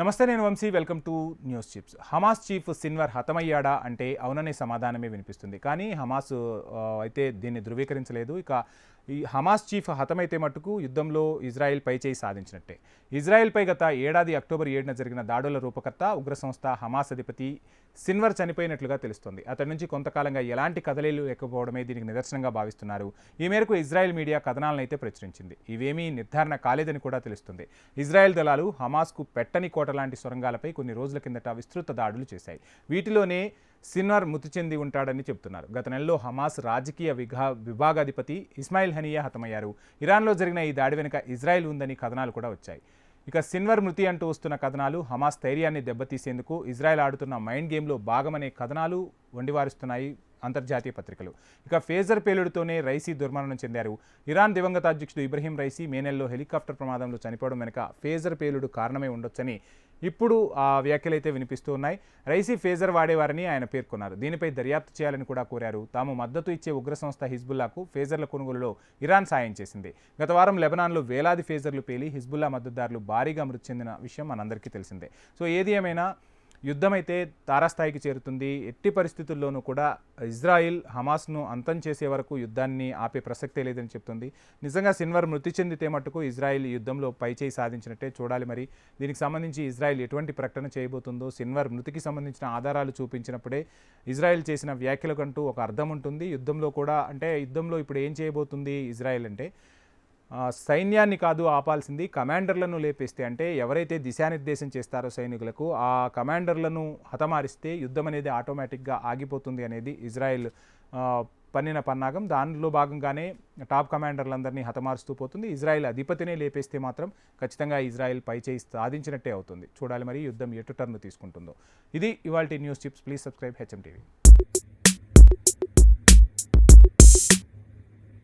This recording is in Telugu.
నమస్తే నేను Vamshi welcome to news chips. Hamas chief Sinwar హతమయ్యాడా అంటే అవుననే సమాధానమే వినిపిస్తుంది. కానీ హమాస్ అయితే దీన్ని ధృవీకరించలేదు. ఇక ఈ హమాస్ చీఫ్ హతమైతే మట్టుకు యుద్ధంలో ఇజ్రాయెల్ పై చేయి సాధించినట్టే. ఇజ్రాయెల్పై గత ఏడాది అక్టోబర్ ఏడున జరిగిన దాడుల రూపకర్త ఉగ్ర సంస్థ హమాస్ అధిపతి సిన్వర్ చనిపోయినట్లుగా తెలుస్తోంది. అతడి నుంచి కొంతకాలంగా ఎలాంటి కదలీలు లేకపోవడమే దీనికి నిదర్శనంగా భావిస్తున్నారు. ఈ మేరకు ఇజ్రాయెల్ మీడియా కథనాలను అయితే ప్రచురించింది. ఇవేమీ నిర్ధారణ కాలేదని కూడా తెలుస్తుంది. ఇజ్రాయెల్ దళాలు హమాస్కు పెట్టని కోట లాంటి సొరంగాలపై కొన్ని రోజుల కిందట విస్తృత దాడులు చేశాయి. వీటిలోనే సిన్వర్ మృతి చెంది ఉంటాడని చెబుతున్నారు గత నెలలో హమాస్ రాజకీయ విఘా విభాగాధిపతి ఇస్మాయిల్ హనియా హతమయ్యారు. ఇరాన్లో జరిగిన ఈ దాడి వెనుక ఇజ్రాయెల్ ఉందని కథనాలు కూడా వచ్చాయి. ఇక సిన్వర్ మృతి అంటూ వస్తున్న కథనాలు హమాస్ ధైర్యాన్ని దెబ్బతీసేందుకు ఇజ్రాయెల్ ఆడుతున్న మైండ్ గేమ్లో భాగమనే కథనాలు వండివారుస్తున్నాయి అంతర్జాతీయ పత్రికలు. ఇక ఫేజర్ పేలుడుతోనే రైసీ దుర్మరణం చెందారు. ఇరాన్ దివంగత అధ్యక్షుడు ఇబ్రహీం రైసీ మే నెలలో హెలికాప్టర్ ప్రమాదంలో చనిపోవడం వెనుక ఫేజర్ పేలుడు కారణమే ఉండొచ్చని ఇప్పుడు ఆ వ్యాఖ్యలైతే వినిపిస్తూ ఉన్నాయి. రైసీ ఫేజర్ వాడేవారని ఆయన పేర్కొన్నారు. దీనిపై దర్యాప్తు చేయాలని కూడా కోరారు. తాము మద్దతు ఇచ్చే ఉగ్ర సంస్థ హిజ్బుల్లాకు ఫేజర్ల కొనుగోలులో ఇరాన్ సాయం చేసింది. గత వారం లెబనాన్లో వేలాది ఫేజర్లు పేలి హిజ్బుల్లా మద్దతుదారులు భారీగా మృతి చెందిన విషయం మనందరికీ తెలిసిందే. సో ఏది ఏమైనా యుద్ధమైతే తారాస్థాయికి చేరుతుంది. ఎట్టి పరిస్థితుల్లోనూ కూడా ఇజ్రాయిల్ హమాస్ను అంతం చేసే వరకు యుద్ధాన్ని ఆపే ప్రసక్తే లేదని చెప్తుంది. నిజంగా సిన్వర్ మృతి చెందితే మట్టుకు ఇజ్రాయిల్ యుద్ధంలో పైచేయి సాధించినట్టే చూడాలి మరి. దీనికి సంబంధించి ఇజ్రాయిల్ ఎటువంటి ప్రకటన చేయబోతుందో సిన్వర్ మృతికి సంబంధించిన ఆధారాలు చూపించినప్పుడే ఇజ్రాయిల్ చేసిన వ్యాఖ్యలకంటూ ఒక అర్థం ఉంటుంది. యుద్ధంలో కూడా అంటే యుద్ధంలో ఇప్పుడు ఏం చేయబోతుంది ఇజ్రాయిల్ అంటే సైన్యాన్ని కాదు ఆపాల్సింది కమాండర్లను లేపేస్తే. అంటే ఎవరైతే దిశానిర్దేశం చేస్తారో సైనికులకు ఆ కమాండర్లను హతమారిస్తే యుద్ధం అనేది ఆటోమేటిక్గా ఆగిపోతుంది అనేది ఇజ్రాయెల్ పన్నిన పన్నాగం. దానిలో భాగంగానే టాప్ కమాండర్లందరినీ హతమారుస్తూ పోతుంది. ఇజ్రాయెల్ అధిపతినే లేపేస్తే మాత్రం ఖచ్చితంగా ఇజ్రాయెల్ పై చేయి సాధించినట్టే అవుతుంది. చూడాలి మరి యుద్ధం ఎటు టర్న్ తీసుకుంటుందో. ఇది ఇవాళ news chips. Please subscribe HM TV.